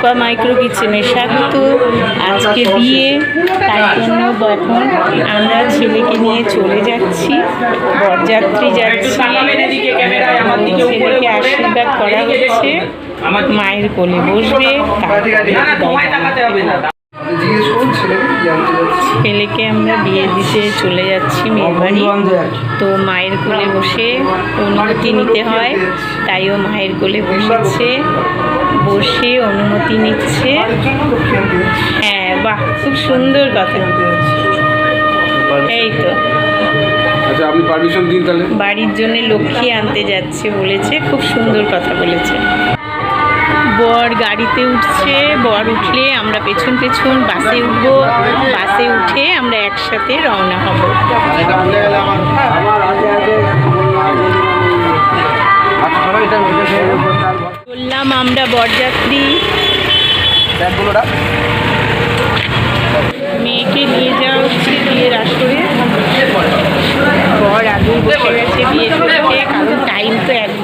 রূপা micro কিচেনে স্বাগত। আজকে বিয়ে তার জন্য এখন আমরা ছেলেকে নিয়ে চলে যাচ্ছি। বরযাত্রী যাচ্ছি। ছেলেকে আশীর্বাদ করা হচ্ছে। মায়ের কোলে বসবে ছেলেকে আমরা বিয়ে দিতে চলে যাচ্ছি মেয়ের বাড়ি তো মায়ের কোলে বসে অনুমতি নিতে হয় তাই ও মায়ের কোলে বসেছে। বসে অনুমতি নিচ্ছে। হ্যাঁ বাহ খুব সুন্দর কথা। এই তো। আচ্ছা আপনি পারমিশন দিন তাহলে। বাড়ির জন্য লক্ষ্মী আনতে যাচ্ছে বলেছে খুব সুন্দর কথা বলেছে। বর গাড়িতে উঠছে, বর উঠলে আমরা পেছন পেছন বাসে উঠব, বাসে উঠে আমরা একসাথে রওনা হব। বললাম, আমরা বরযাত্রী।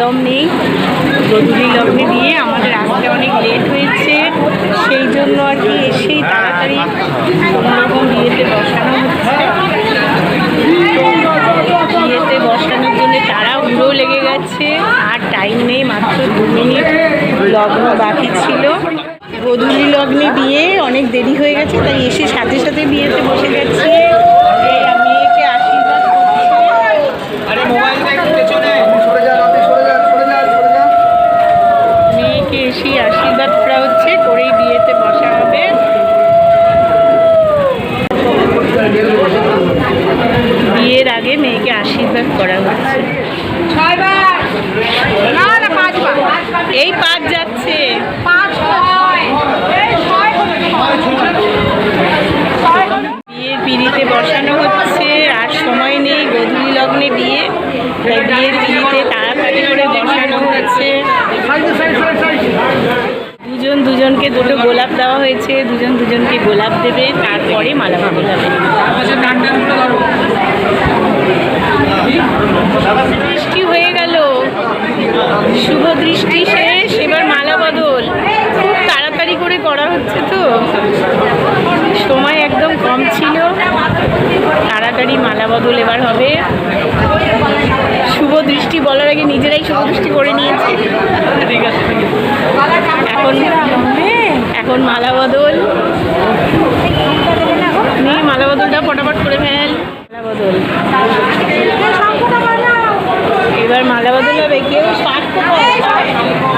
একদম নেই। গধূলি লগ্নে দিয়ে আমাদের আসতে অনেক লেট হয়েছে। সেই জন্য আর কি এসেই তাড়াতাড়ি কোনোরকম বিয়েতে বসানো হচ্ছে। বিয়েতে বসানোর জন্য তারা উড়ো লেগে গেছে। আর টাইম নেই, মাত্র দু মিনিট লগ্ন বাকি ছিল। গধূলি লগ্নে বিয়ে অনেক দেরি হয়ে গেছে, তাই এসে সাথে সাথে বিয়েতে বসে গেছে। আশীর্বাদ করা হচ্ছে এই পাঁচ যাচ্ছে। বিয়ের পিড়িতে বসানো হচ্ছে, আর সময় নেই গধূলি লগ্নে বিয়ে। তাই বিয়ের পিড়িতে তাড়াতাড়ি করে বসানো হচ্ছে। দুজন দুজনকে দুটো গোলাপ দেওয়া হয়েছে, দুজন দুজনকে গোলাপ দেবে, তারপরে মালা বদলাবে দৃষ্টি হয়ে গেল। শুভ দৃষ্টি শেষ, এবার মালা বদল। খুব তাড়াতাড়ি করে করা হচ্ছে তো। সময় একদম কম ছিল। তাড়াতাড়ি মালা বদল এবার হবে। শুভ দৃষ্টি বলার আগে নিজেরাই শুভ দৃষ্টি করে নিয়েছে। এখন এখন মালা বদল নে মালা বদলটা ফটাফট করে ফেল মালা বদল এবার মালা বদল হবে কেউ পাঠ এখান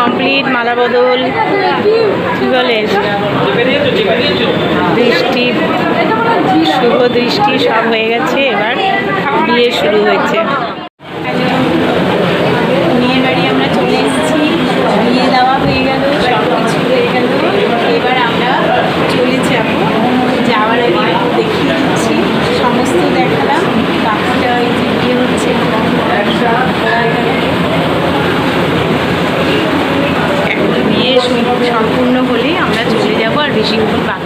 কমপ্লিট মালা বদল কি বলে? দৃষ্টি, শুভ দৃষ্টি সব হয়ে গেছে, এবার বিয়ে শুরু হয়েছে। fugindo.